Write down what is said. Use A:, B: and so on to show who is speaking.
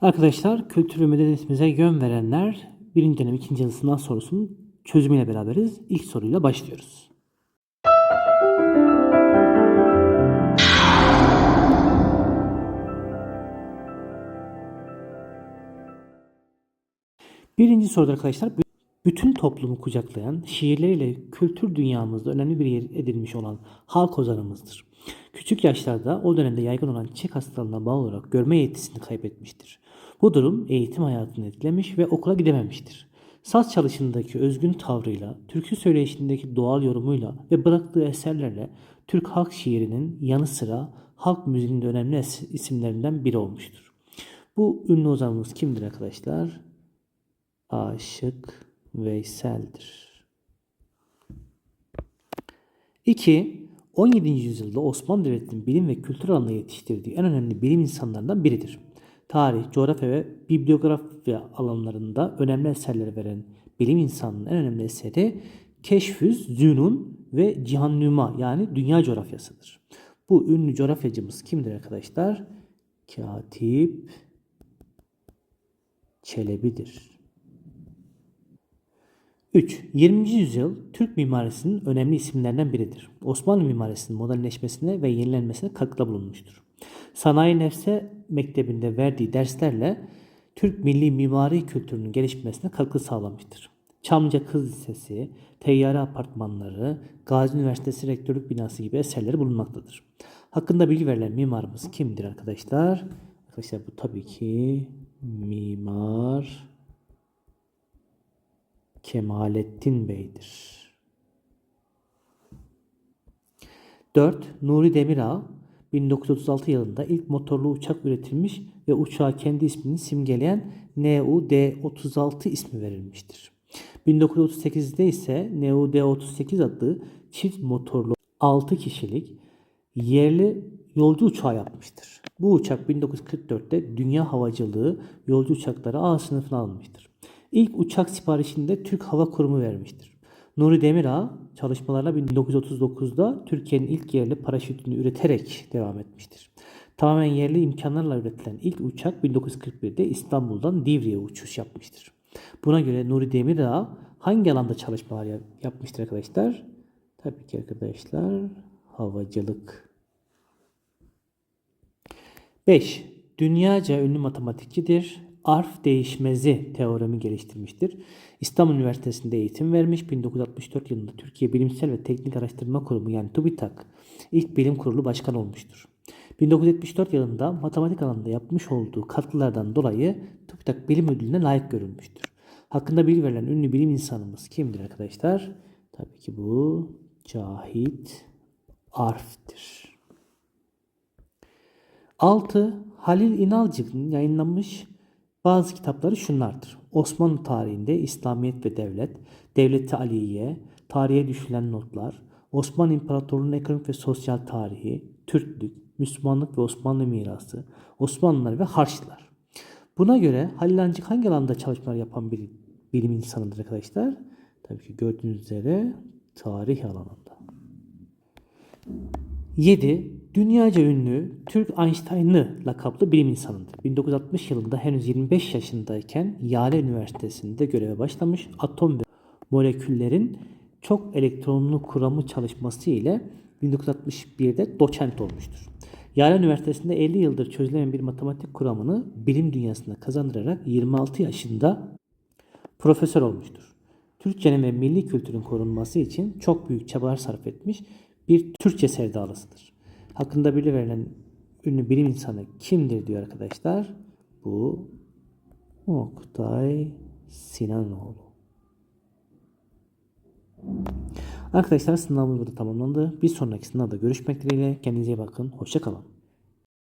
A: Arkadaşlar kültür ve medeniyetimize yön verenler birinci dönem ikinci yıl sınav sorusunun çözümüyle beraberiz. İlk soruyla başlıyoruz. Birinci soruda arkadaşlar bütün toplumu kucaklayan şiirleriyle kültür dünyamızda önemli bir yer edilmiş olan halk ozanımızdır. Küçük yaşlarda o dönemde yaygın olan çiçek hastalığına bağlı olarak görme yetisini kaybetmiştir. Bu durum eğitim hayatını etkilemiş ve okula gidememiştir. Saz çalışındaki özgün tavrıyla, türkü söyleyişindeki doğal yorumuyla ve bıraktığı eserlerle Türk halk şiirinin yanı sıra halk müziğinin de önemli isimlerinden biri olmuştur. Bu ünlü ozanımız kimdir arkadaşlar? Aşık Veysel'dir. 2. 17. yüzyılda Osmanlı Devleti'nin bilim ve kültür alanında yetiştirdiği en önemli bilim insanlarından biridir. Tarih, coğrafya ve bibliografya alanlarında önemli eserler veren bilim insanının en önemli eseri Keşfüz Zünun ve Cihannüma yani dünya coğrafyasıdır. Bu ünlü coğrafyacımız kimdir arkadaşlar? Katip Çelebi'dir. 3. 20. yüzyıl Türk mimarisinin önemli isimlerinden biridir. Osmanlı mimarisinin modernleşmesine ve yenilenmesine katkıda bulunmuştur. Sanayi Nefse Mektebi'nde verdiği derslerle Türk milli mimari kültürünün gelişmesine katkı sağlamıştır. Çamlıca Kız Lisesi, Teyyare Apartmanları, Gazi Üniversitesi Rektörlük Binası gibi eserleri bulunmaktadır. Hakkında bilgi verilen mimarımız kimdir arkadaşlar? Arkadaşlar bu tabii ki mimar Kemalettin Bey'dir. 4. Nuri Demirağ 1936 yılında ilk motorlu uçak üretilmiş ve uçağa kendi ismini simgeleyen NU-D36 ismi verilmiştir. 1938'de ise NU-D38 adlı çift motorlu 6 kişilik yerli yolcu uçağı yapmıştır. Bu uçak 1944'te Dünya Havacılığı yolcu uçakları A sınıfına alınmıştır. İlk uçak siparişini de Türk Hava Kurumu vermiştir. Nuri Demirağ çalışmalarına 1939'da Türkiye'nin ilk yerli paraşütünü üreterek devam etmiştir. Tamamen yerli imkanlarla üretilen ilk uçak 1941'de İstanbul'dan Divri'ye uçuş yapmıştır. Buna göre Nuri Demirağ hangi alanda çalışmalar yap- yapmıştır arkadaşlar? Tabii ki arkadaşlar havacılık. 5. Dünyaca ünlü matematikçidir. Arf değişmezi teoremi geliştirmiştir. İstanbul Üniversitesi'nde eğitim vermiş. 1964 yılında Türkiye Bilimsel ve Teknik Araştırma Kurumu yani TÜBİTAK ilk bilim kurulu başkanı olmuştur. 1974 yılında matematik alanında yapmış olduğu katkılardan dolayı TÜBİTAK Bilim Ödülü'ne layık görülmüştür. Hakkında bilgi verilen ünlü bilim insanımız kimdir arkadaşlar? Tabii ki bu Cahit Arf'tir. 6. Halil İnalcık'ın yayınlanmış bazı kitapları şunlardır. Osmanlı tarihinde İslamiyet ve Devlet, Devleti Aliye, Tarihe Düşülen Notlar, Osmanlı İmparatorluğu'nun ekonomik ve sosyal tarihi, Türklük, Müslümanlık ve Osmanlı mirası, Osmanlılar ve Harçlılar. Buna göre Halil İnalcık hangi alanda çalışmalar yapan bir bilim insanıdır arkadaşlar? Tabii ki gördüğünüz üzere tarih alanında. 7. Dünyaca ünlü Türk Einstein'ı lakaplı bilim insanıdır. 1960 yılında henüz 25 yaşındayken Yale Üniversitesi'nde göreve başlamış atom ve moleküllerin çok elektronlu kuramı çalışması ile 1961'de doçent olmuştur. Yale Üniversitesi'nde 50 yıldır çözülemeyen bir matematik kuramını bilim dünyasına kazandırarak 26 yaşında profesör olmuştur. Türkçenin ve milli kültürün korunması için çok büyük çabalar sarf etmiş bir Türkçe sevdalısıdır. Hakkında bilgi verilen ünlü bilim insanı kimdir diyor arkadaşlar. Bu Oktay Sinanoğlu. Arkadaşlar sınavımız burada tamamlandı. Bir sonraki sınavda görüşmek dileğiyle. Kendinize iyi bakın. Hoşçakalın.